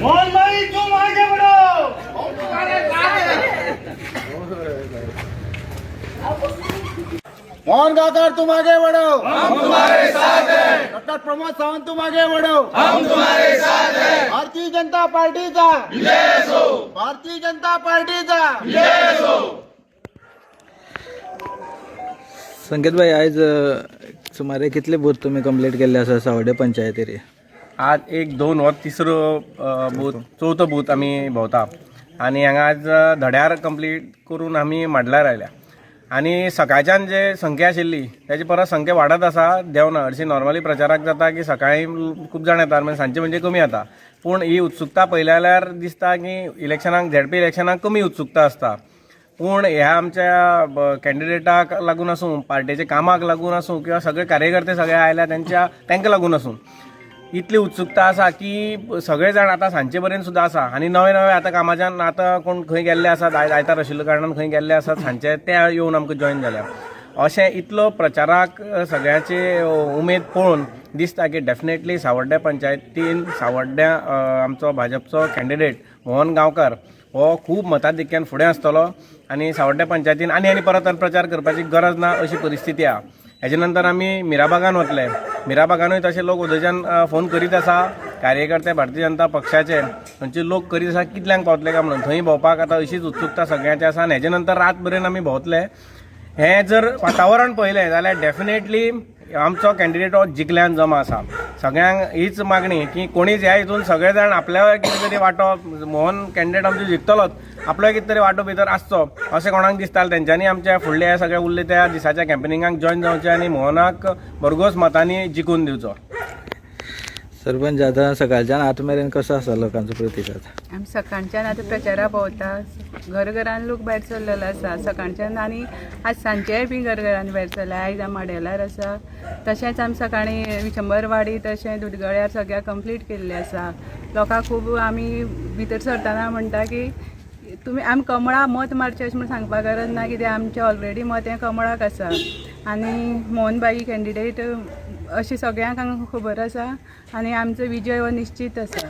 मोहन भाई तुम आगे मोहन गाकर तुम आगे बढ़ो हम तुम्हारे साथ हैं. डॉक्टर प्रमोद सावंत तुम आगे बढ़ो हम तुम्हारे साथ हैं. भारतीय जनता पार्टीचा. भारतीय जनता पार्टीचा. संकेत भाई आज सुमारे कितले बूथ तुम्ही कंप्लीट केल्ले आसा सावड्डे पंचायतीरी आज एक दोन हो तिसरो बूथ चवथो बूथ आमी भोंवता आनी हांगा आज धड्यार कंप्लीट करून आमी माडल्यार आयल्या आनी सकाळच्यान जे संख्या आशिल्ली त्याची परत संख्या वाडत आसा देंवना हरशी नॉर्मली प्रचाराक जाता की सकाळी खूब जाण येतात म्हणजे सांजचे म्हणजे कमी येता. पूण ही उत्सुकता पळयल्या जाल्यार दिसता की इलेक्शनाक झेडपी इलेक्शनाक कमी उत्सुकता आसता. पूण ह्या आमच्या कॅन्डिडेटाक लागून आसूं पार्टीच्या कामाक लागून आसूं किंवा सगळे कार्यकर्ते सगळे आयल्या त्यांच्या तांकां लागून आसूं. इतली उत्सुकता आसा की सगळे जाण आतां सांजचे पर्यंत सुद्दां आसा आनी नवे नवे आतां कामाच्यान आतां कोण खंय गेल्ले आसात आयतार आशिल्ल्या कारणान खंय गेल्ले आसात सांजचे ते येवन आमकां जॉयन जाल्या अशें इतलो प्रचाराक अ, उमेद पळोवन दिसता की डेफिनेटली सावड्ड्या पंचायतीन सावड्ड्या आमचो भाजपचो कॅन्डिडेट मोहन गांवकार हो खूब मताधिक्यान फुडें आसतलो. आनी सावड्ड्या पंचायतीन आनी आनी परत प्रचार करपाची गरज ना अशी परिस्थिती आहा. हेजे नंतर आमी मिराबागान वतले मिराबागानूय तशे लोक उदयच्यान फोन करीत आसा कार्यकर्ते भारतीय जनता पक्षाचे थंयचे लोक करीत आसा कितल्यांक पावतले काय म्हणून? थंय भोंवपाक आतां अशीच उत्सुकता सगळ्यांची आसा आनी हेजे नंतर रात मेरेन आमी भोंवतले. हें जर वातावरण पळयलें जाल्यार डेफिनेटली आमचो कॅन्डिडेट हो जिखल्यान जमा आसा सगळ्यांक हीच मागणी की कोणीच ह्या हितून सगळे जाण आपल्या कितें तरी वांटो मोहन कॅन्डिडेट आमचो जिखतलोच आपलो कितें तरी वांटो भितर आसचो अशें कोणाक दिसतालें तेंच्यांनी आमच्या फुडल्या सगळे उरले त्या दिसाच्या कॅम्पेनिंगाक जॉयन जावचें आनी मोहनाक भरघोस मतांनी जिखून दिवचो. सरपंच जाता सकाळच्यान आठ मेरेन कसो आसा लोकांचो प्रतिसाद? आमी सकाळच्यान आतां प्रचारा भोंवता घरघरान लोक भायर सरलेलो आसा सकाळच्यान आनी आज सांजेय बी घरघरान भायर सरला आयज आमी माडेलार आसा तशेंच आमी सकाळीं विशंबरवाडी तशें दुदगळ्यार सगळ्या कंप्लीट केल्लें आसा लोकांक खूब आमी भितर सरतना म्हणटा की तुमी आमी कमळा मत मारचें अशें म्हण सांगपा गरज ना कित्याक आमचें ऑलरेडी मत हें कमळाक आसा आनी मोहनबाई कॅन्डिडेट अशें सगळ्यांक हांगा खबर आसा आनी आमचो विजय हो निश्चित आसा.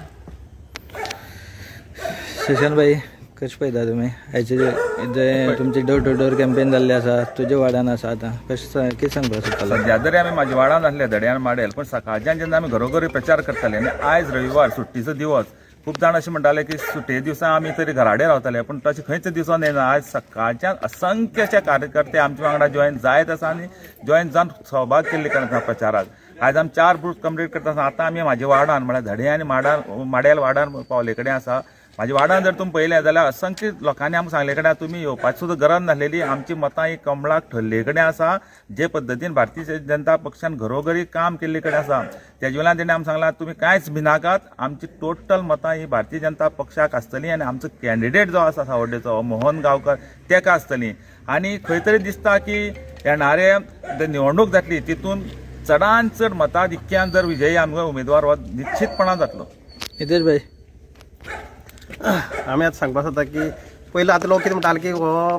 शशांक भाई कशें पळयता तुमी? हेचे जे जे तुमचे डोर टू डोर कॅम्पेन जाल्ले आसा तुज्या वाड्यान आसा आतां. कशें कितें सांगपाक सोदतालो सध्या तरी आमी म्हाज्या वाडान आसले धड्यान माडेल पण सकाळच्यान जेन्ना आमी घरोघरी प्रचार करताले आनी आयज रविवार सुट्टीचो दिवस खूब जाण अशें म्हणटाले की सुटे दिसा आमी तरी घराडे रावताले पूण तशें खंयच दिसून येना आयज सकाळच्यान असंख्यशे कार्यकर्ते आमच्या वांगडा जॉईन जायत आसा आनी जॉईन जावन सहभाग केल्ले करता प्रचाराक आयज आमी चार बूथ कंप्लीट करता आसतना आतां आमी म्हाज्या वाडान म्हळ्यार धडे आनी माडार माड्याल वाडार पावले कडेन आसा म्हाज्या वाडान जर तुमी पळयलें जाल्यार असंख्य लोकांनी आमकां सांगले कडेन तुमी येवपाची सुद्दां गरज नासलेली आमची मतां ही कमळाक ठरले कडेन आसा जे पद्दतीन भारतीय जनता पक्षान घरोघरी काम केल्ले कडेन आसा तेजे वेल्यान तेणें आमकां सांगलां तुमी कांयच भिनाकात आमची टोटल मतां ही भारतीय जनता पक्षाक आसतली आनी आमचो कॅन्डिडेट जो आसा सावड्डेचो मोहन गांवकर तेका आसतली आनी खंय तरी दिसता की येणारे निवडणूक जातली तितून चडांत चड मताधिक्यान जर विजयी आमकां उमेदवार हो निश्चितपणान जातलो. नितेश भाई आमी आतां सांगपा सोदता की पयलीं आतां लोक कितें म्हणटाले की हो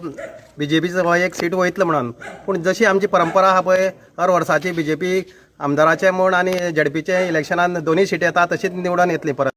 बी जे पीचो हो एक सीट वयतलो म्हणून. पूण जशी आमची परंपरा आहा पळय हर वर्साची बी जे पी आमदाराचें म्हण आनी झेडपीचें इलेक्शनान दोनूय सीट येता तशीच निवडून येतली परत.